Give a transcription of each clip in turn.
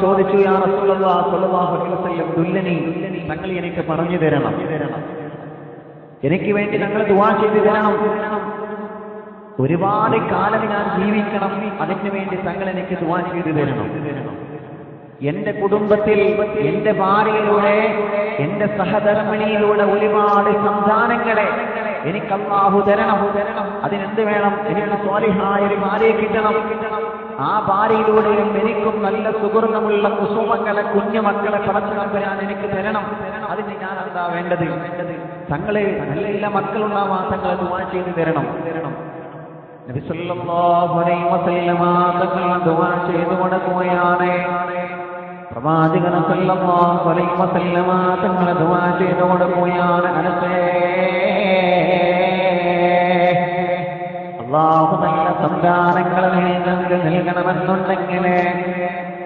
ചോദിച്ചു അലൈഹി വസല്ലം ദുല്ലനി തങ്ങൾ എനിക്ക് പറഞ്ഞു തരണം. എനിക്ക് വേണ്ടി ഞങ്ങൾ ദുആ ചെയ്തു തരണം. ഒരുപാട് കാലം ഞാൻ ജീവിക്കണം. അതിനു വേണ്ടി തങ്ങൾ എനിക്ക് ദുആ ചെയ്തു തരണം. എന്റെ കുടുംബത്തിൽ എന്റെ ഭാര്യയിലൂടെ എന്റെ സഹധർമ്മിണിയിലൂടെ ഒരുപാട് സന്താനങ്ങളെ എനിക്ക് അള്ളാഹു തരണം. അതിനെന്ത് വേണം? എനിക്ക് സ്വാലിഹായ ഒരു ഭാര്യയെ കിട്ടണം. ആ ഭാര്യയിലൂടെയും എനിക്കും നല്ല സുഹൃതമുള്ള കുസുമക്കളെ കുഞ്ഞുമക്കളെ പടച്ചു നമ്പരാൻ എനിക്ക് തരണം. അതിന് ഞാൻ എന്താ വേണ്ടത്? തങ്ങളെ നല്ല നല്ല മക്കളുള്ള തങ്ങളെ ദുവാ ചെയ്ത് തരണം. തരണം ചെയ്തു കൊടുക്കുകയാണ് വസല്ലമ തങ്ങൾ ദുആ ചെയ്തു കൊടുക്കുകയാണ് അനസേ. അള്ളാഹു നല്ല സന്താനങ്ങൾ നിങ്ങൾക്ക് നൽകണമെന്നുണ്ടെങ്കിൽ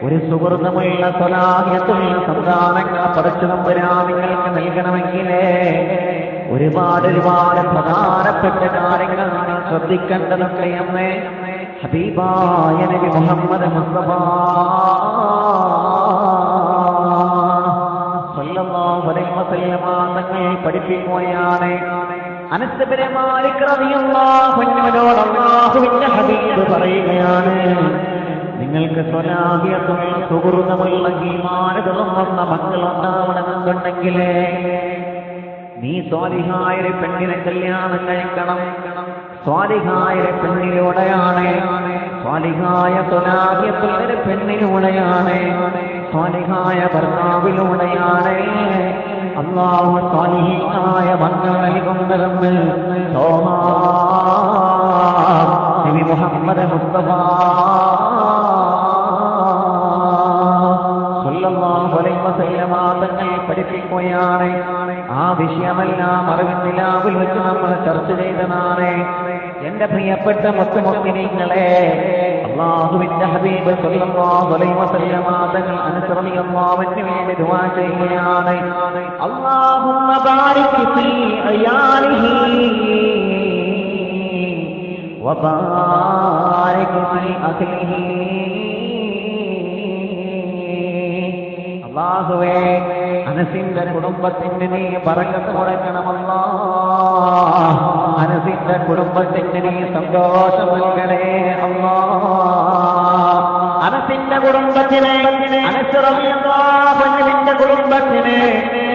ഒരു സുഹൃതമുള്ള സ്വലാഹ്യത്തുള്ള സന്താനങ്ങൾ പഠിച്ചു നമ്പരാ നിങ്ങൾക്ക് നൽകണമെങ്കിൽ ഒരുപാട് ഒരുപാട് പ്രധാനപ്പെട്ട കാര്യങ്ങൾ നിങ്ങൾ ശ്രദ്ധിക്കേണ്ടതുണ്ട് എന്ന് ഹബീബായ നബി മുഹമ്മദ് മുസ്തഫ സല്ലല്ലാഹു അലൈഹി വസല്ലമ തങ്ങൾ പഠിപ്പിക്കുകയാണ്. പറയുകയാണ്. നിങ്ങൾക്ക് സ്വലാഹിയത്തുള്ള സുഹൃതമുള്ള ഈമാനുകളും വന്ന മക്കളുണ്ടാവണമെന്നുണ്ടെങ്കിൽ നീ സ്വാലിഹായ പെണ്ണിനെ കല്യാണം കഴിക്കണം. സ്വാലിഹായ ഒരു പെണ്ണിലൂടെയാണ്. സ്വാലിഹായ സ്വലാഹിയത്തുള്ള ഒരു പെണ്ണിലൂടെയാണ്. സ്വാലിഹായ ഭർത്താവിലൂടെയാണ്. അള്ളാഹു സ്വാലിഹായ മക്കൾ നൽകുന്നതെന്ന് തോമാ നബി മുഹമ്മദ് മുസ്തഫ തങ്ങൾ പഠിപ്പിക്കുകയാണ്. ആ വിഷയമെല്ലാം അറിവിന്ദിലാവിൽ വെച്ച് നമ്മൾ ചർച്ച ചെയ്തതാണ്. എന്റെ പ്രിയപ്പെട്ട മുത്തുമുത്തിനിങ്ങളെ അള്ളാഹുവിന്റെ ഹബീബ് സല്ലല്ലാഹു അലൈഹി വസല്ലമ തങ്ങൾ അനുസരണി അള്ളാഹുവിന് വേണ്ടി ദുആ ചെയ്യുകയാണ്. അല്ലാഹുമ്മ ബാരിക് ഫീ അയാലിഹി വബാരിക് ഫീ അഹ്ലിഹി അള്ളാഹുവേ അനസിന്റെ കുടുംബത്തിന് നീ പറക്കത്ത് കൊടുക്കണമല്ലോ അനസിന്റെ കുടുംബത്തിന് സന്തോഷം നൽകണേ അമ്മ അനസിന്റെ കുടുംബത്തിന് അനുസറിയാന്റെ കുടുംബത്തിന്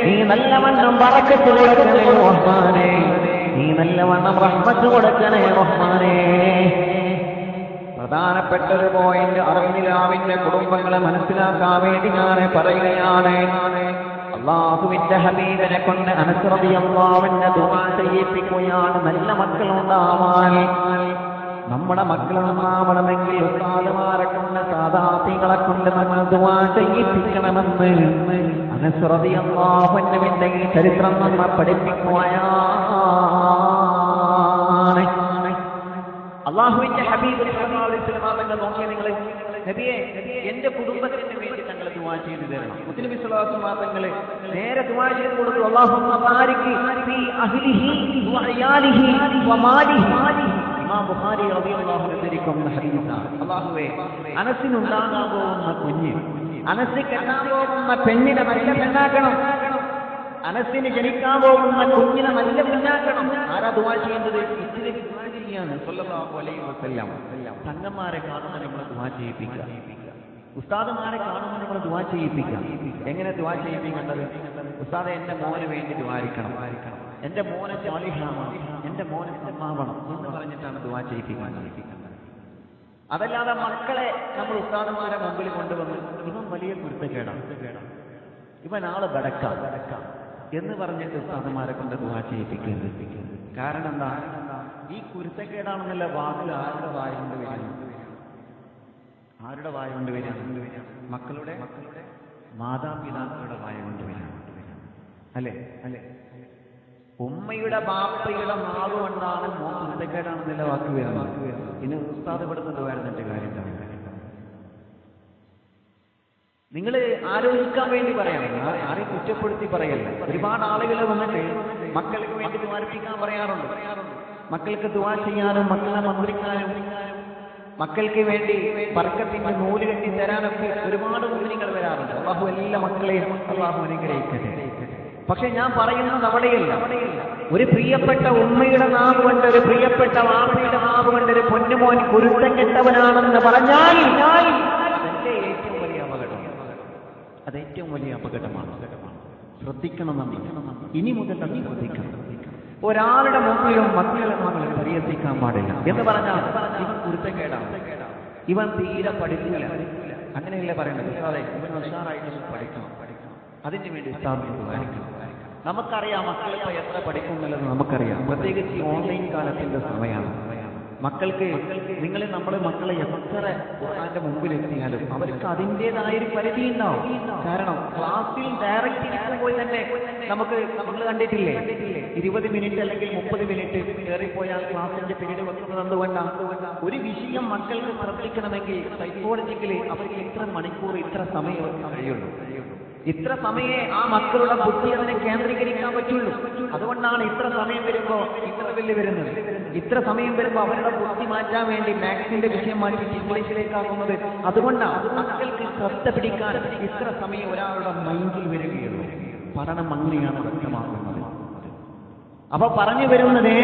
നീ നല്ലവണ്ണം പറക്കത്ത് കൊടുക്കണേ റഹ്മാനെ. നീ നല്ലവണ്ണം റഹ്മത്ത് കൊടുക്കണേ റഹ്മാനെ. പ്രധാനപ്പെട്ട ഒരു പോയിന്റ് അറിവിലാവിന്റെ കുടുംബങ്ങളെ മനസ്സിലാക്കാൻ വേണ്ടി ഞാൻ പറയുകയാണ്. അള്ളാഹുവിന്റെ ഹബീബിനെ കൊണ്ട് അനുസൃതി അള്ളാവിന്റെ ദുവാ ചെയ്യിപ്പിക്കുകയാണ്. നല്ല മക്കളുണ്ടാവാൻ. നമ്മുടെ മക്കളുണ്ടാവണമെങ്കിൽ ഉസ്താദുമാരെ കൊണ്ട് സാധാർത്ഥികളെ കൊണ്ട് നമ്മൾ ദുവാ ചെയ്യിപ്പിക്കണമെന്ന് അനുസൃതി അള്ളാഹുവിന്റെ ഈ ചരിത്രം നമ്മൾ പഠിപ്പിക്കുകയാണ്. അള്ളാഹുവിന്റെ ഹബീബ് നോക്കിയ നിങ്ങൾ നബിയെ എന്റെ കുടുംബത്തിന് വേണ്ടി ദുആ ചെയ്തു തരണം. മുസ്ലിം വിശ്വാസമാ തങ്ങൾ നേരെ ദുആ ചെയ്ത് കൊടുത്തു അനസിനുണ്ടാകാൻ പോകുന്ന കുഞ്ഞ് അനസ് കെട്ടാൻ പോകുന്ന പെണ്ണിനെ നല്ല പെണ്ണാക്കണം അനസിന് ജനിക്കാൻ പോകുന്ന കുഞ്ഞിനെ നല്ല പെണ്ണാക്കണം ആരാ ദുആ ചെയ്യേണ്ടത്? ഇതിന് ദുവാ ചെയ്യാണ് തങ്ങന്മാരെ കാണുന്ന നമ്മളെ ദുആ ചെയ്യിപ്പിക്കുക. ഉസ്താദുമാരെ കാണുമ്പോൾ നമ്മൾ ദുആ ചെയ്യിപ്പിക്കാം. എങ്ങനെ ദുആ ചെയ്യിപ്പിക്കേണ്ടത്? ഉസ്താദെ എന്റെ മോന് വേണ്ടി ദ്വാരിക്കണം എന്റെ മോനെ സ്വാലിഹാവണം. എന്റെ മോനെ സമ്മാവണം എന്ന് പറഞ്ഞിട്ടാണ് ദുആ ചെയ്യിപ്പിക്കാൻ അതല്ലാതെ മക്കളെ നമ്മൾ ഉസ്താദുമാരെ മുമ്പിൽ കൊണ്ടുവന്ന് ഇവൻ വലിയ കുരുത്തക്കേടാണ്. ഇവൻ ആൾ ബടക്കാം എന്ന് പറഞ്ഞിട്ട് ഉസ്താദുമാരെ കൊണ്ട് ദുആ ചെയ്യിപ്പിക്കുന്നത് കാരണം എന്താ? ഈ കുരുത്തക്കേടാണെന്നുള്ള വാക്കിൽ ആരുടെ വായ വരുന്നു ആരുടെ വായ കൊണ്ട് വരിക? മക്കളുടെ മക്കളുടെ മാതാപിതാക്കളുടെ വായ കൊണ്ട് വരിക. അല്ലേ? അല്ലേ ഉമ്മയുടെ ബാപ്പയുടെ നാവ് കൊണ്ടാണ് വരാം വാക്ക് വരുന്നത്. ഇനി ഉസ്താദ് ഇവിടുന്ന് വരുന്നിട്ട് കാര്യം? നിങ്ങൾ ആലോചിക്കാൻ വേണ്ടി പറയണം ആരെ കുറ്റപ്പെടുത്തി പറയല്ല. ഒരുപാട് ആളുകൾ വന്നിട്ട് മക്കൾക്ക് വേണ്ടി ദ്വാരിപ്പിക്കാൻ പറയാറുണ്ട്. മക്കൾക്ക് ദ്വാ ചെയ്യാനും മക്കളെ മന്ത്രിക്കാനും മക്കൾക്ക് വേണ്ടി പറക്കത്തിന്റെ നൂൽ കെട്ടി തരാനൊക്കെ ഒരുപാട് മുസ്ലിങ്ങൾ വരാറുണ്ട്. അള്ളാഹു എല്ലാ മക്കളെയും അള്ളാഹു അനുഗ്രഹിക്കട്ടെ. പക്ഷെ ഞാൻ പറയുന്നത് അവിടെയില്ല. ഒരു പ്രിയപ്പെട്ട ഉമ്മയുടെ നാവ് കൊണ്ട് ഒരു പ്രിയപ്പെട്ട വാപ്പയുടെ നാവ് കൊണ്ട് ഒരു പൊന്നുമോൻ കുരുത്തം കെട്ടവനാണെന്ന് പറഞ്ഞാൽ അതെന്റെ ഏറ്റവും വലിയ അപകടം? അത് ഏറ്റവും വലിയ അപകടമാണ്. ശ്രദ്ധിക്കണം നമ്മൾ ഇനി മുതൽ ശ്രദ്ധിക്കണം. ഒരാളുടെ മുമ്പിലും മക്കളെ നമ്മൾ പരിഹസിക്കാൻ പാടില്ല. എന്ന് പറഞ്ഞാൽ ഇവൻ കുരുത്തക്കേടാണ്. ഇവൻ തീരെ പഠിക്കില്ല. അങ്ങനെയല്ലേ പറയേണ്ടത് അതെ ഇവൻ ഉഷാറായിട്ട് പഠിക്കണം. അതിന് വേണ്ടി സ്ഥാപിക്കണം നമുക്കറിയാം മക്കളിപ്പോ എത്ര പഠിക്കുന്നുള്ളത് നമുക്കറിയാം. പ്രത്യേകിച്ച് ഓൺലൈൻ കാലത്തിന്റെ സമയമാണ്. മക്കൾക്ക് നിങ്ങൾ നമ്മുടെ മക്കളെ എത്ര ഖുർആന്റെ മുമ്പിൽ എത്തിയാലും അവർക്ക് അതിന്റെതായ ഒരു പരിധി ഉണ്ടാവും. കാരണം ക്ലാസ്സിൽ ഡയറക്റ്റ് പോയി തന്നെ നമുക്ക് നമ്മൾ കണ്ടിട്ടില്ലേ? ഇരുപത് മിനിറ്റ് അല്ലെങ്കിൽ മുപ്പത് മിനിറ്റ് കയറിപ്പോയാൽ ക്ലാസ്സിന്റെ പിരീഡ് വെക്കുന്നത് എന്തുകൊണ്ടാണ് ഒരു വിഷയം മക്കൾക്ക് പ്രവർത്തിക്കണമെങ്കിൽ സൈക്കോളജിക്കലി അവർക്ക് ഇത്ര മണിക്കൂർ ഇത്ര സമയം കഴിയുള്ളൂ. ഇത്ര സമയേ ആ മക്കളുടെ ബുദ്ധി അതിനെ കേന്ദ്രീകരിക്കാൻ പറ്റുള്ളൂ. അതുകൊണ്ടാണ് ഇത്ര സമയം വരുമ്പോ ഇത്ര വലിയ വരുന്നത്. ഇത്ര സമയം വരുമ്പോ അവരുടെ ബുദ്ധി മാറ്റാൻ വേണ്ടി മാത്സിന്റെ വിഷയം മാറ്റി ഇംഗ്ലീഷിലേക്കാക്കുന്നത്. അതുകൊണ്ടാണ് മക്കൾക്ക് ശ്രദ്ധ പിടിക്കാൻ ഇത്ര സമയം ഒരാളുടെ മൈൻഡിൽ വരികയുള്ളൂ. പഠനം അങ്ങനെയാണ് വ്യക്തമാക്കുന്നത്. അപ്പൊ പറഞ്ഞു വരുന്നത്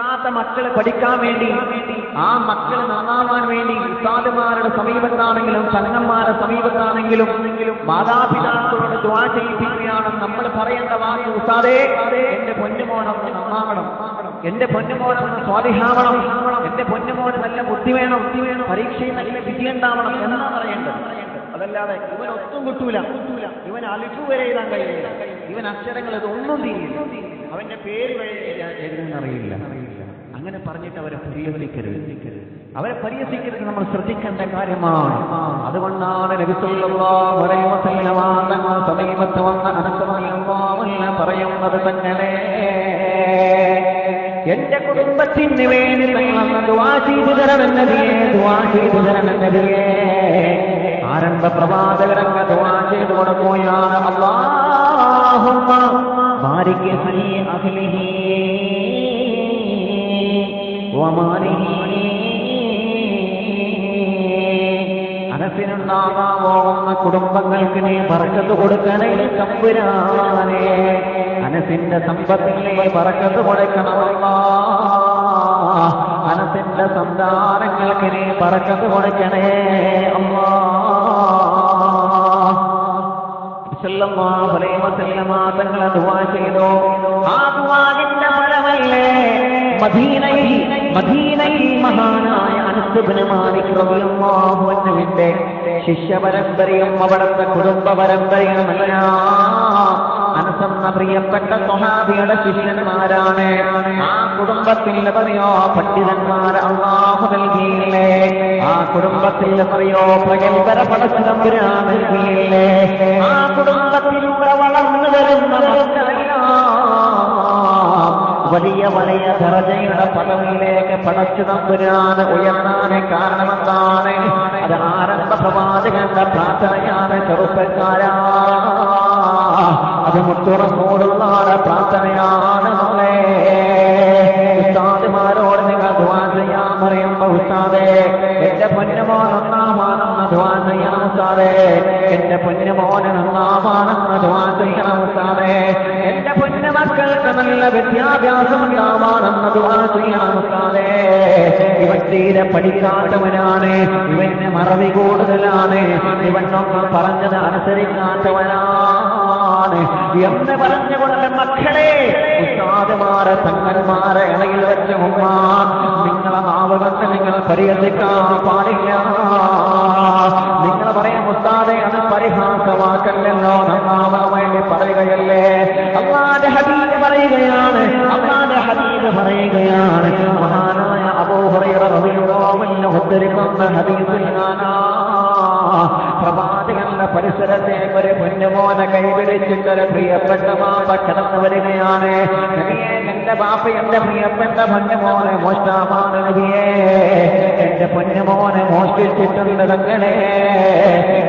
പഠിക്കാത്ത മക്കളെ പഠിക്കാൻ വേണ്ടി ആ മക്കളെ നന്നാവാൻ വേണ്ടി ഉസ്താദുമാരുടെ സമീപത്താണെങ്കിലും ചങ്ങന്മാരുടെ സമീപത്താണെങ്കിലും മാതാപിതാക്കളോട് ദ്വാ ചെയ്യിപ്പിക്കുകയാണ് നമ്മൾ പറയേണ്ട വാക്ക്. ഉസ്താദേ എന്റെ പൊന്നുമോണം നന്നാവണം. എന്റെ പൊന്നുമോനൊന്ന് സ്വാധിഹാവണം എന്റെ പൊന്നുമോന് നല്ല ബുദ്ധി വേണം. പരീക്ഷയിൽ നല്ല വിധി ഉണ്ടാവണം എന്നാ പറയേണ്ടത്. അതല്ലാതെ ഇവൻ ഒത്തും കിട്ടൂല. ഇവൻ അലിഫു വരെ എഴുതാൻ കഴിയില്ല. ഇവൻ അക്ഷരങ്ങൾ ഇതൊന്നും തിരിയില്ല. അവന്റെ പേര് വരെ എഴുതാൻ അറിയില്ല അങ്ങനെ പറഞ്ഞിട്ട് അവരെ പരിഹസിക്കരുത്. അവരെ പരിഹസിക്കരുത് നമ്മൾ ശ്രദ്ധിക്കേണ്ട കാര്യമാണ്. അതുകൊണ്ടാണ് വന്ന പറയുന്നത് തന്നെ എന്റെ കുടുംബത്തിന് വേണ്ടി ആരംഭ പ്രവാചകരംഗ ദുആ ചെയ്തു കൊടുക്കുകയാണ്. അല്ലാഹുമ്മ ബാരിക് ഫീ അഹ്ലിഹി. പോകുന്ന കുടുംബങ്ങൾക്ക് നീ പറക്കത്ത് കൊടുക്കണേ തമ്പുരാനെ. അനസിന്റെ സമ്പത്തിനെ പറക്കത്ത് കൊടുക്കണമല്ല. അനസിന്റെ സന്താനങ്ങൾക്ക് നീ പറക്കത്ത് കൊടുക്കണേ അമ്മാ തങ്ങളെ ദുവാ ചെയ്തോ? ആ ദുവാകിന്റെ ഫലമല്ലേ മദീനയിൽ മദീനയിൽ മഹാനായ അനസ്തുബിന് ശിഷ്യ പരമ്പരയും അവിടുത്തെ കുടുംബ പരമ്പരയും അനസെന്ന പ്രിയപ്പെട്ട സ്വഹാബിയുടെ ശിഷ്യന്മാരാണ്. ആ കുടുംബത്തിൽ പറയോ പണ്ഡിതന്മാർ അള്ളാഹു നൽകിയില്ലേ? ആ കുടുംബത്തിൽ പറയോ പ്രഗത്ഭര പടച്ചു നൽകിയില്ലേ? ആ കുടുംബത്തിലൂടെ വളർന്നു വരുന്ന വലിയ വലിയ ദറജയുടെ പദവിയിലേക്ക് പടച്ചു തമ്പുരാൻ ഉയർന്നാൻ കാരണമെന്താണ്? അത് ആരംഭ പ്രവാചകന്റെ പ്രാർത്ഥനയാണ് ചെറുപ്പക്കാരാ. അത് മുത്തുറന്നോടുള്ള പ്രാർത്ഥനയാണ് മകളെ ഉസ്താദുമാരോട് നിങ്ങൾ ധ്വാൻ ചെയ്യാൻ പറയുമ്പോ ഉസ്താദേ എന്റെ പൊന്നുമോൻ ഒന്നാമാണെന്ന് ധ്വാൻ ചെയ്യണം ഉസ്താദേ. എന്റെ പൊന്നുമോന് നന്നാമാണെന്ന് ധ്വാൻ ചെയ്യണം ഉസ്താദേ. എന്റെ മക്കൾക്ക് നല്ല വിദ്യാഭ്യാസം ഉണ്ടാവാണെന്ന് ദ്വാ ഇവൻ തീരെ പഠിക്കാത്തവനാണ്. ഇവന് മറവി കൂടുതലാണ്. ഇവനൊക്കെ പറഞ്ഞത് അനുസരിക്കാത്തവനാണ് എന്ന് പറഞ്ഞുകൊണ്ട് മക്കളെ ഉസ്താദമാരെ തങ്ങന്മാരെ ഇളയിൽ വെച്ച ഉമ്മ നിങ്ങളെ നാവകത്തെ നിങ്ങൾ പരിഹസിക്കാൻ പാടില്ല. നിങ്ങൾ പറയാം ഉസ്താദെ അത് പരിഹാസമാക്കല്ലോ നന്നാവാൻ വേണ്ടി പറയുകയല്ലേ? അള്ളാന്റെ ഹബീബ് പറയുകയാണ് അള്ളാന്റെ ഹബീബ് പറയുകയാണ്. മഹാനായ അബൂഹുറൈറ റളിയല്ലാഹു അൻഹു ഉദ്ധരിക്കുന്ന ഹദീസിൽ പരിസരത്തെ ഒരു പൊന്നുമോനെ കൈപിടിച്ചിട്ടൊരു പ്രിയപ്പെട്ട മാപ്പ കടന്നു വരികയാണ്. എന്റെ ബാപ്പ എന്റെ പ്രിയപ്പെട്ട പൊന്നുമോനെ മോഷ്ടാമാണ് നബിയേ. എന്റെ പൊന്നുമോനെ മോഷ്ടിച്ചിട്ടുണ്ട് തങ്ങളെ.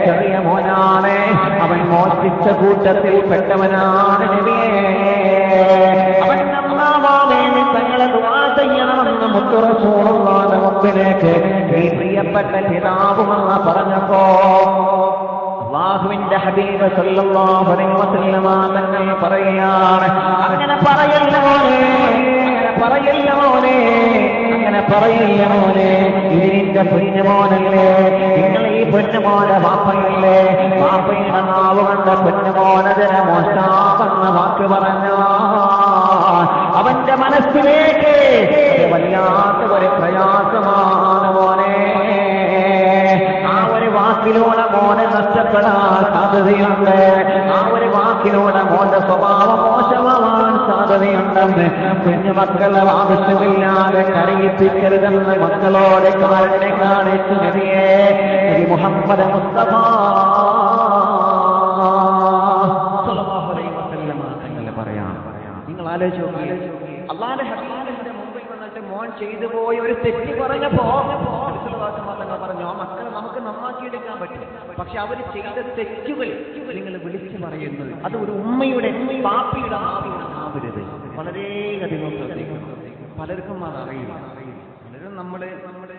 ചെറിയ മോനാണ്. അവൻ മോഷ്ടിച്ച കൂട്ടത്തിൽ പെട്ടവനാണ് നബിയേ. അവൻ തങ്ങളെ ചെയ്യണമെന്ന് മുത്തുറസൂറുള്ളാന്റെ മുമ്പിലേക്ക് ഈ പ്രിയപ്പെട്ട പിതാവുമെന്ന് പറഞ്ഞപ്പോ അള്ളാഹുവിന്റെ ഹബീബ് സല്ലല്ലാഹു അലൈഹി വസല്ലമ തങ്ങൾ പറയുകയാണ് അങ്ങനെ പറയല്ല മോനെ അങ്ങനെ പറയല്ല മോനെ അങ്ങനെ പറയില്ല മോനെ ഇതിന്റെ പൊന്നുമോനല്ലേ നിങ്ങൾ ഈ പൊന്നുമോനെ വാപ്പയില്ലേ വാപ്പയുടെ നാവ് കണ്ട പൊന്നുമോനതിന് മോശാവെന്ന വാക്ക് പറഞ്ഞ അവന്റെ മനസ്സിലേക്ക് വല്ലാത്ത ഒരു പ്രയാസമാണ് വാക്കിലൂടെ മോനെ നഷ്ടപ്പെടാൻ സാധ്യതയുണ്ട്. ആ ഒരു വാക്കിലൂടെ മോന്റെ സ്വഭാവം മോശമാവാൻ സാധ്യതയുണ്ടെന്ന് കുഞ്ഞു മക്കളെ ആവശ്യമില്ലാതെ കരയിപ്പിക്കരുതെന്ന് മക്കളോട് കാരണെ കാണിച്ചു നബിയേ. നബി മുഹമ്മദ് മുസ്തഫ നിങ്ങൾ അള്ളാന്റെ ഹബീബിന്റെ മുമ്പിൽ വന്നിട്ട് മോൻ ചെയ്തു പോയി ഒരു തെറ്റ് പറഞ്ഞപ്പോ തങ്ങൾ പറഞ്ഞു ആ മക്കളെ നമുക്ക് നന്നാക്കിയെടുക്കാൻ പറ്റും. പക്ഷെ അവർ ചെയ്ത തെറ്റുകൾ നിങ്ങൾ വിളിച്ചു പറയുന്നത് അത് ഒരു ഉമ്മയുടെ പാപ്പിയുടെ ആവിയുടെ ആവരുത്. വളരെയധികം ശ്രദ്ധിക്കണം. പലർക്കും അത് അറിയില്ല പലരും നമ്മൾ നമ്മുടെ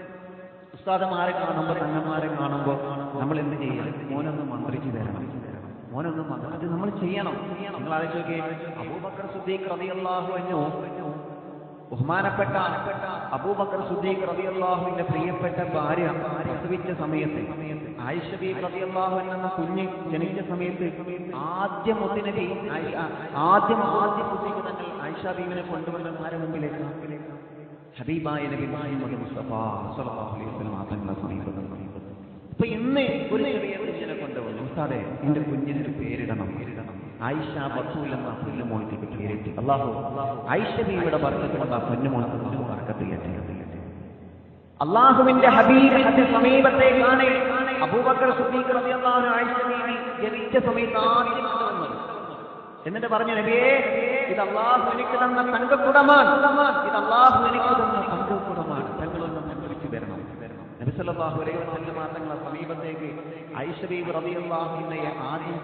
ഉസ്താദന്മാരെ കാണുമ്പോൾ തങ്ങന്മാരെ കാണുമ്പോൾ നമ്മൾ എന്ത് ചെയ്യണം? മോനൊന്ന് മന്ത്രിച്ചു തരണം. മോനൊന്ന് മന്ത്രി അത് നമ്മൾ ചെയ്യണം. നിങ്ങൾ ആലോചിക്കേ അബൂബക്കർ സുദ്ദീഖ് റളിയല്ലാഹു അൻഹു ബഹുമാനപ്പെട്ട അബൂബക്കർ സുദ്ദീഖ് റളിയല്ലാഹുവിന്റെ പ്രിയപ്പെട്ട ഭാര്യ പ്രസവിച്ച സമയത്ത് ആയിഷ ബീബി റളിയല്ലാഹു അൻഹ എന്ന കുഞ്ഞ് ജനിച്ച സമയത്ത് ആദ്യം മുത്തിനെ ആദ്യം ആദ്യ കുട്ടിക്ക് തന്നെ ആയിഷ കൊണ്ടുവന്ന ആരെ മുമ്പിലേക്ക് ഹബീബായ നബി മുഹമ്മദ് മുസ്തഫ സല്ലല്ലാഹു അലൈഹി വസല്ലം ഇപ്പൊ ഇന്ന് ഒരു ചെറിയ കുഞ്ഞിനെ കൊണ്ടുവന്നു. ഉസ്താദെ എന്റെ കുഞ്ഞിനൊരു പേരിടണം പേരിടണം. ആയിഷ ബത്തൂൽ എന്ന പുല്ലുമോൾക്ക് പേരിട്ട് അള്ളാഹു ആയിഷ ബീവിയുടെ ആ പൊന്നുമോൾക്ക് അള്ളാഹു ബർക്കത്തിലെത്തി അള്ളാഹുവിന്റെ ഹബീബിന്റെ സമീപത്തേക്കാണ് അബൂബക്കർ സുദ്ദീഖ് റളിയല്ലാഹു ആയിഷ ബീവി ജനിച്ച സമയത്ത് ആദ്യം കൊണ്ടുവന്നത് എന്നിട്ട് പറഞ്ഞു നബിയേ ഇത് അള്ളാഹു എനിക്ക് തന്ന തങ്കക്കുടമാണ്. ഇത് അള്ളാഹു എനിക്ക് തന്ന തങ്കക്കുടമാണ്. തങ്ങളൊന്നും വിളിച്ചു വരണം. നബിസല്ലാഹു അലൈഹി വസല്ലമ തങ്ങളെ സമീപത്തേക്ക് ഐശ്വരീവ് റളിയല്ലാഹുവിനെ ആദ്യം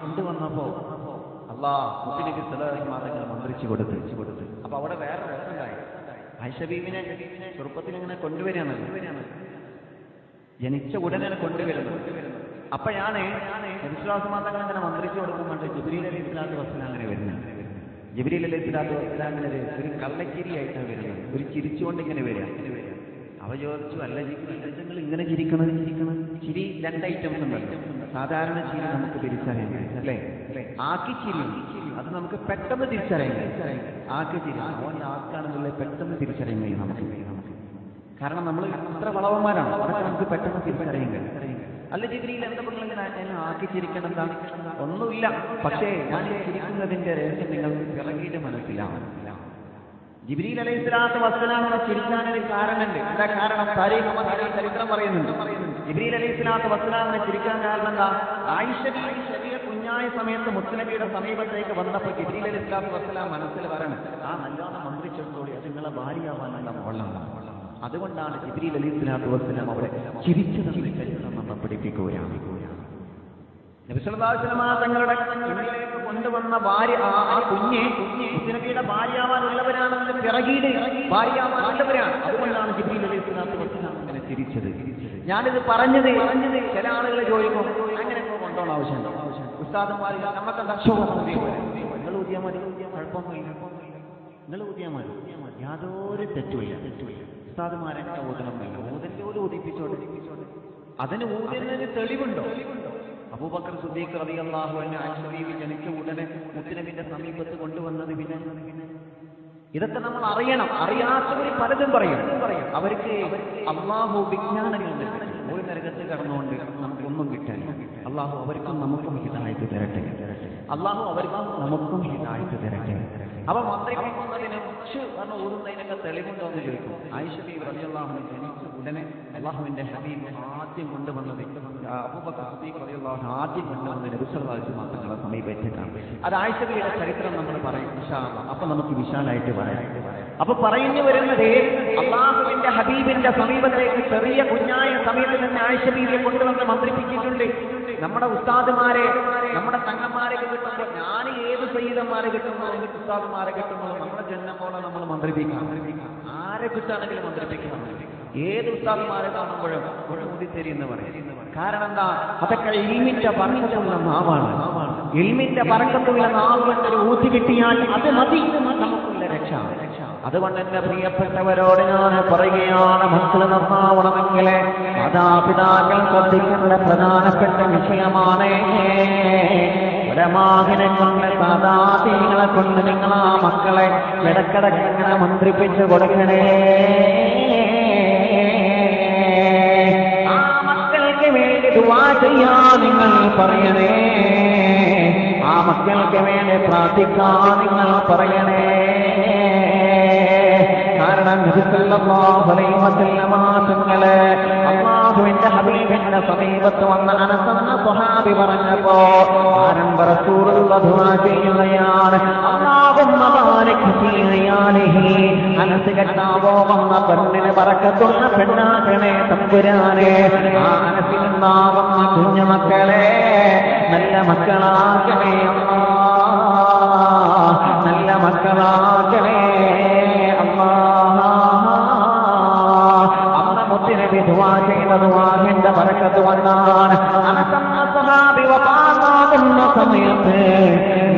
കൊണ്ടുവന്നപ്പോ അള്ളാഹ് മുസ്ലിം സലഹ്മാതങ്ങൾ മന്ത്രിച്ചു കൊടുത്ത് കൊടുത്ത് അപ്പൊ അവിടെ വേറെ രസമുണ്ടായി ഐഷബീബിനെ ചെറുപ്പത്തിൽ ഇങ്ങനെ കൊണ്ടുവരികയാണ് ജനിച്ച ഉടനെ കൊണ്ടുവരുന്നു അപ്പോഴാണ് വിശ്വാസമാതങ്ങൾ അങ്ങനെ മന്ത്രിച്ചു കൊടുക്കുമ്പോൾ ജിബ്രീൽ അലി ഇസ്ലാത്ത് വസ്ലാം അങ്ങനെ വരുന്നത് ജിബ്രീൽ അലി ഇസ്ലാത്ത് വസ്ലാം അങ്ങനെ ഒരു- കള്ളക്കിരിയായിട്ടാണ് വരുന്നത് ഒരു ചിരിച്ചുകൊണ്ട് ഇങ്ങനെ വരിക അവ ചോദിച്ചു അല്ല നിങ്ങൾ ഇങ്ങനെ ചിരിക്കണം ചിരിക്കണം ചിരി രണ്ട് ഐറ്റംസ് ഉണ്ടല്ലോ സാധാരണ ചിരി നമുക്ക് തിരിച്ചറിയാം അല്ലേ? ആക്കി ചിരി. അത് നമുക്ക് പെട്ടെന്ന് തിരിച്ചറിയാം ആക്കി ചിരി. അവൻ ആക്കാണെന്നുള്ള പെട്ടെന്ന് തിരിച്ചറിയാൻ കഴിയും നമുക്ക്. കാരണം നമ്മൾ അത്ര വളവന്മാരാണ്. അതൊക്കെ നമുക്ക് പെട്ടെന്ന് തിരിച്ചറിയാൻ കഴിയും. അല്ല ജിഗ്രിയിൽ എന്താ പറഞ്ഞാൽ ആക്കി ചിരിക്കണം എന്താണ് ഒന്നുമില്ല. പക്ഷേ ഞാൻ ചിരിക്കുന്നതിന്റെ രഹസ്യം നിങ്ങൾക്ക് പിറകിയിട്ട് മനസ്സിലാവും ജിബ്രീൽ അലൈഹി സ്വലാത്ത് ചിരിക്കാനൊരു കാരണമുണ്ട്. എന്താ കാരണം? ചരിത്രം പറയുന്നുണ്ട്. ജിബ്രീൽ അലൈഹി സ്വലാത്തു വസ്സലാമിനെ ചിരിക്കാൻ കാരണം എന്താ? ആയിഷ ചെറിയ കുഞ്ഞായ സമയത്ത് മുസ്ലിമിയുടെ സമീപത്തേക്ക് വന്നപ്പോൾ ജിബ്രീൽ അലൈഹി സ്വലാത്തു വസ്സലാം മനസ്സിൽ വരണം ആ നല്ലോണം മന്ത്രിച്ചെടുത്തോളി അത് നിങ്ങളെ ഭാര്യയാവാനുള്ള മോളാണ്. അതുകൊണ്ടാണ് ജിബ്രീൽ അലൈഹി സ്വലാത്തു വസ്സലാം അവിടെ ചിരിച്ചത് ചരിത്രം നമ്മൾ പഠിപ്പിക്കുകയാണ്. തങ്ങളുടെ കൊണ്ടുവന്ന ഭാര്യ ആ കുഞ്ഞെ കുഞ്ഞ് നബിയുടെ ഭാര്യാവാനുള്ളവരാണെന്ന് പിറകിയിട്ട് ഭാര്യാവാനുള്ളവരാണ് അതുകൊണ്ടാണ് ജിബ്രീൽ അലൈഹി സ്വലാത്തു ചിരിച്ചത് ഞാനിത് പറഞ്ഞത് പറഞ്ഞത് ചില ആളുകൾ ചോദിക്കും അങ്ങനെ കൊണ്ടോണം ആവശ്യം ഉസ്താദന്മാർ നിങ്ങൾ ഊതിയാൽ മതി കുഴപ്പമൊന്നുമില്ല നിങ്ങൾ ഊതിയാൽ മതി യാതൊരു തെറ്റുമില്ല തെറ്റുമില്ല ഉസ്താദുമാരൊക്കെ ഊതണമെന്നില്ല പോലും ഊതിപ്പിച്ചോട്ടെ അതിന് ഊതുന്നതിന് തെളിവുണ്ടോ അബൂബക്കർ സുദ്ദീഖ് റബി അള്ളാഹു എന്നെ ആശ്രീവി ജനിച്ച ഉടനെ മുത്തനബിന്റെ സമീപത്ത് കൊണ്ടുവന്നത് പിന്നെ ഇതൊക്കെ നമ്മൾ അറിയണം. അറിയാത്തവർ പലതും പറയും. അവർക്ക് അള്ളാഹു വിജ്ഞാനങ്ങൾ ഒരു നരകത്തിൽ കടന്നുകൊണ്ട് നമുക്കൊന്നും കിട്ടാനില്ല. അള്ളാഹു അവർക്കും നമുക്കും ഹിതായിട്ട് തരട്ടെ. അള്ളാഹു അവർക്കും നമുക്കും ഹിതായിട്ട് തരട്ടെ. അപ്പൊ കാരണം ഊതുന്നതിനൊക്കെ തെളിവുണ്ടോ എന്ന് ചോദിക്കും. റളിയല്ലാഹു അൻഹു ജനിച്ച ഉടനെ അള്ളാഹുവിന്റെ ഹബീബ് ആദ്യം കൊണ്ടുവന്നത് അബൂബക്കർ ആദ്യം കൊണ്ടുവന്ന നബി മാത്രങ്ങളെ സമീപിച്ചിട്ടാണ് അത് ആയിഷബിയുടെ ചരിത്രം നമ്മൾ പറയും. അപ്പൊ നമുക്ക് വിശാലായിട്ട് പറയാം. അപ്പൊ പറഞ്ഞു വരുന്നത് അള്ളാഹുവിന്റെ ഹബീബിന്റെ സമീപത്തേക്ക് ചെറിയ കുഞ്ഞായ സമയത്ത് തന്നെ ആയിഷബീവിയെ കൊണ്ടുവന്ന് മന്ത്രിപ്പിച്ചിട്ടുണ്ട്. നമ്മുടെ ഉസ്താദുമാരെ നമ്മുടെ തങ്ങന്മാരെ കിട്ടുമ്പോൾ ഞാൻ ഏത് സയ്യിദന്മാരെ കിട്ടുമ്പോൾ അല്ലെങ്കിൽ ഉസ്താദുമാരെ കിട്ടുമ്പോൾ നമ്മുടെ ജന്മം പോലെ നമ്മൾ മന്ത്രിപ്പിക്കാം ആരെ കിട്ടുകയാണെങ്കിലും മന്ത്രിപ്പിക്കണം. ഏത് ഉസ്താദുമാരെ കാണുമ്പോഴും ഒരു ഊതിത്തരി എന്ന് പറയും. കാരണം എന്താ? അതൊക്കെ ഇൽമിന്റെ പറക്കത്തുള്ള നാവാണ്. ഇൽമിന്റെ പറക്കത്തുള്ള നാവ് കൊണ്ട് ഒരു ഊതി കിട്ടിയാൽ അത് മതി. നമുക്കുള്ള രക്ഷ രക്ഷ. അതുകൊണ്ട് എന്റെ പ്രിയപ്പെട്ടവരോട് ഞാൻ പറയുകയാണ് മക്കൾ നന്നാവണമെങ്കിൽ മാതാപിതാക്കൾ ശ്രദ്ധിക്കേണ്ട പ്രധാനപ്പെട്ട വിഷയമാണ് ഒരമാകിനെ കൊണ്ട് സാധാതീങ്ങളെ കൊണ്ട് നിങ്ങൾ ആ മക്കളെ ഇടക്കിടക്ക് മന്ത്രിപ്പിച്ചു കൊടുക്കണേ. ആ മക്കൾക്ക് വേണ്ടി ദുവാ ചെയ്യാ നിങ്ങൾ പറയണേ. ആ മക്കൾക്ക് വേണ്ടി പ്രാർത്ഥിക്കാൻ നിങ്ങൾ പറയണേ. കാരണം മാസങ്ങൾ അള്ളാഹുവിന്റെ ഹബീബിന്റെ സമീപത്ത് വന്ന അനസന്ന സ്വഹാബി പറഞ്ഞപ്പോ ആരംഭ റസൂലുള്ള ദുആ ചെയ്യുകയാണ്. അനസ് കെട്ടാവോ വന്ന പെണ്ണിന് പറക്കത്തുന്ന പെണ്ണാക്കണേ തമ്പുരാനെ. അനസിലുണ്ടാവുന്ന കുഞ്ഞുമക്കളെ നല്ല മക്കളാക്കണേ നല്ല മക്കളാക്കണേ. അന്ന് മുത്തിനബി ദുആ ചെയ്ത ദുആഹിന്റെ ബറക്കത്ത് വന്നാണ് അനസന്ന സഹാബി വഫാത്താകുന്ന സമയത്ത്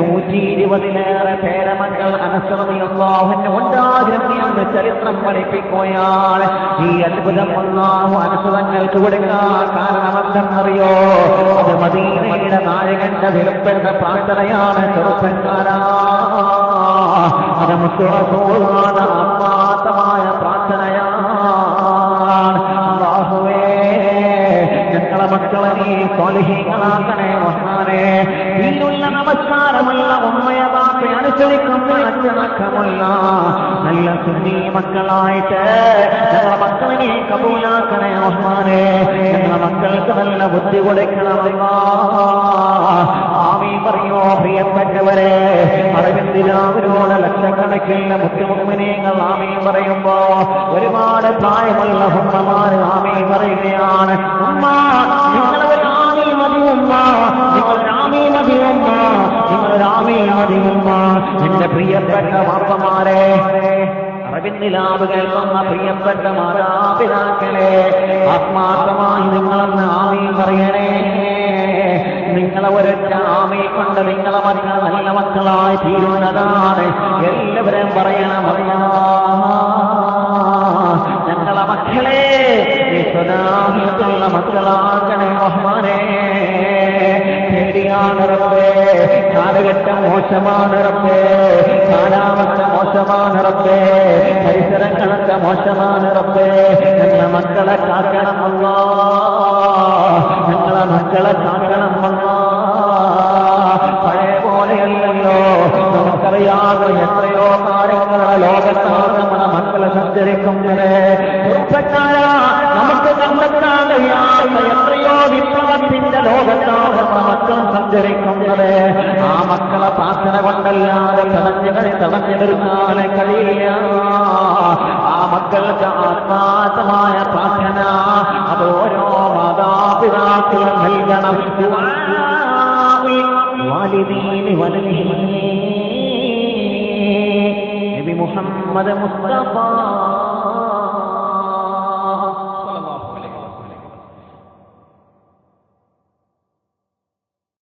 നൂറ്റി ഇരുപതിലേറെ പേരമക്കൾ അനസ്രമിയല്ലാഹുവിന് ഉണ്ടാകുന്ന എന്ന് ചരിത്രം പഠിപ്പിക്കുകയാണ് ഈ അത്ഭുതം ഒന്നാഹു അനസുതങ്ങൾക്ക് കൊടുക്കാൻ കാരണം എന്തെന്നറിയോ അത് മദീനയുടെ നായകന്റെ വിലപ്പെടുന്ന പ്രാർത്ഥനയാണ് ചെറുപ്പക്കാരാ അത് മുത്തുറസോളാണ് മക്കളെ നീ സ്വാലിഹീങ്ങളാക്കണേ മഹാനെ. നീയുള്ള നമസ്കാരമുള്ള ഉമ്മയതാത്തെ അനുസരിക്കുന്ന അച്ഛനക്കമുള്ള നല്ല സുന്നി മക്കളായിട്ട് ഞങ്ങളെ മക്കളെ നീ കബൂലാക്കണേ മഹാനെ. ഞങ്ങളെ മക്കൾക്ക് നല്ല ബുദ്ധി കൊടുക്കണം ലക്ഷക്കണക്കിന് മുത്തുമുമ്മിനീങ്ങൾ ആമീ പറയുമ്പോ ഒരുപാട് പ്രായമുള്ള ഉമ്മമാർ ആമീ പറയുകയാണ് ഉമ്മ എന്റെ പ്രിയപ്പെട്ട വാപ്പമാരെ അറിവിന്നിലാവ് കേൾക്കുന്ന പ്രിയപ്പെട്ട മാതാപിതാക്കളെ ആത്മാർത്ഥമായി നിങ്ങളെന്ന് ആമയും പറയണേ. നിങ്ങളെ ഒരൊറ്റ ആമയെ കൊണ്ട് നിങ്ങളെ മക്കൾ നല്ല മക്കളായി തീരുന്നതാണ്. മോശമാണ് റബ്ബേ. കാലാവസ്ഥ മോശമാണ് റബ്ബേ. പരിസരങ്ങളൊക്കെ മോശമാണ് റബ്ബേ. ഞങ്ങളെ മക്കളെ കാക്കണം അല്ലാ ഞങ്ങളെ മക്കളെ കാക്കണം അല്ലാ പഴയ പോലെയല്ലല്ലോ നമുക്കറിയാതെ എത്രയോ കാര്യങ്ങളെ ലോകത്താണ് നമ്മുടെ മക്കളെ സഞ്ചരിക്കുന്നത് ലോകത്താണ് നമ്മുടെ മക്കൾ സഞ്ചരിക്കുന്നത് ആ മക്കളെ പ്രാർത്ഥന കൊണ്ടല്ലാതെ തടഞ്ഞു കളി തടഞ്ഞു നിർത്താൻ കഴിയില്ല. ആ മക്കൾക്ക് ആത്മാർത്ഥമായ പ്രാർത്ഥന അത് ഓരോ മാതാപിതാക്കളും നൽകണം. വാലിദീനി വലഹി. നബി മുഹമ്മദ് മുസ്തഫ.